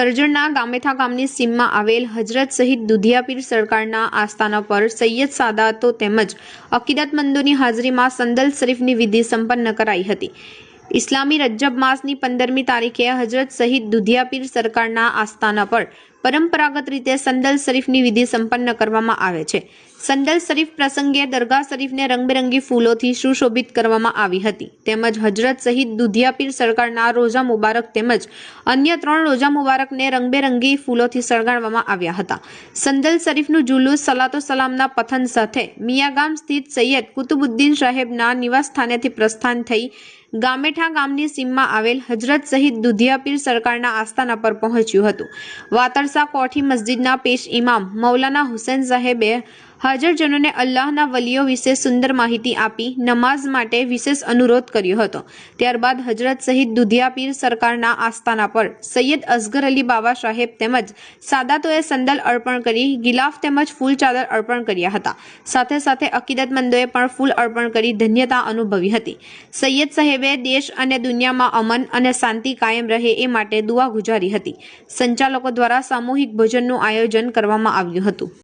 કરજણના ગામેથા ગામની સીમમાં આવેલ હજરત સહિત દુધિયાપીર સરકારના આસ્થાના પર સૈયદ સાદાતો તેમજ અકીદતમંદોની હાજરીમાં સંદલ શરીફની વિધિ સંપન્ન કરાઈ હતી. ઇસ્લામી રજ્જબ માસની પંદરમી તારીખે હજરત સહિત દુધિયાપીર સરકારના આસ્થાના પર પરંપરાગત રીતે સંદલ શરીફની વિધિ સંપન્ન કરવામાં આવે છે. સંદલ શરીફ પ્રસંગે દરગાહ શરીફને રંગબેરંગી ફૂલોથી સુશોભિત કરવામાં આવી હતી. તેમજ હજરત શહીદ દુધિયાપીર સરકારના રોજા મુબારક તેમજ અન્ય ત્રણ રોજા મુબારકને રંગબેરંગી ફૂલોથી સળગાડવામાં આવ્યા હતા. સંદલ શરીફનું જુલુસ સલાતો સલામના પથન સાથે મિયાગામ સ્થિત સૈયદ કુતુબુદ્દીન સાહેબના નિવાસ સ્થાનેથી પ્રસ્થાન થઈ ગામેઠા ગામની સીમમાં આવેલ હજરત શહીદ દુધિયાપીર સરકારના આસ્થાના પર પહોંચ્યું હતું. વાતરસા કોઠી મસ્જિદના પેશ ઇમામ મૌલાના હુસેન સાહેબે હાજરજનોને અલ્લાહના વલીઓ વિશે સુંદર માહિતી આપી નમાઝ માટે વિશેષ અનુરોધ કર્યો હતો. ત્યારબાદ હજરત સહિત દુધિયાપીર સરકારના આસ્થાના પર સૈયદ અસગર અલી બાબા સાહેબ તેમજ સાદાતોએ સંદલ અર્પણ કરી ગિલાફ તેમજ ફૂલ ચાદર અર્પણ કર્યા હતા. સાથે સાથે અકીદતમંદોએ પણ ફૂલ અર્પણ કરી ધન્યતા અનુભવી હતી. સૈયદ સાહેબે દેશ અને દુનિયામાં અમન અને શાંતિ કાયમ રહે એ માટે દુઆ ગુજારી હતી. સંચાલકો દ્વારા સામૂહિક ભોજનનું આયોજન કરવામાં આવ્યું હતું.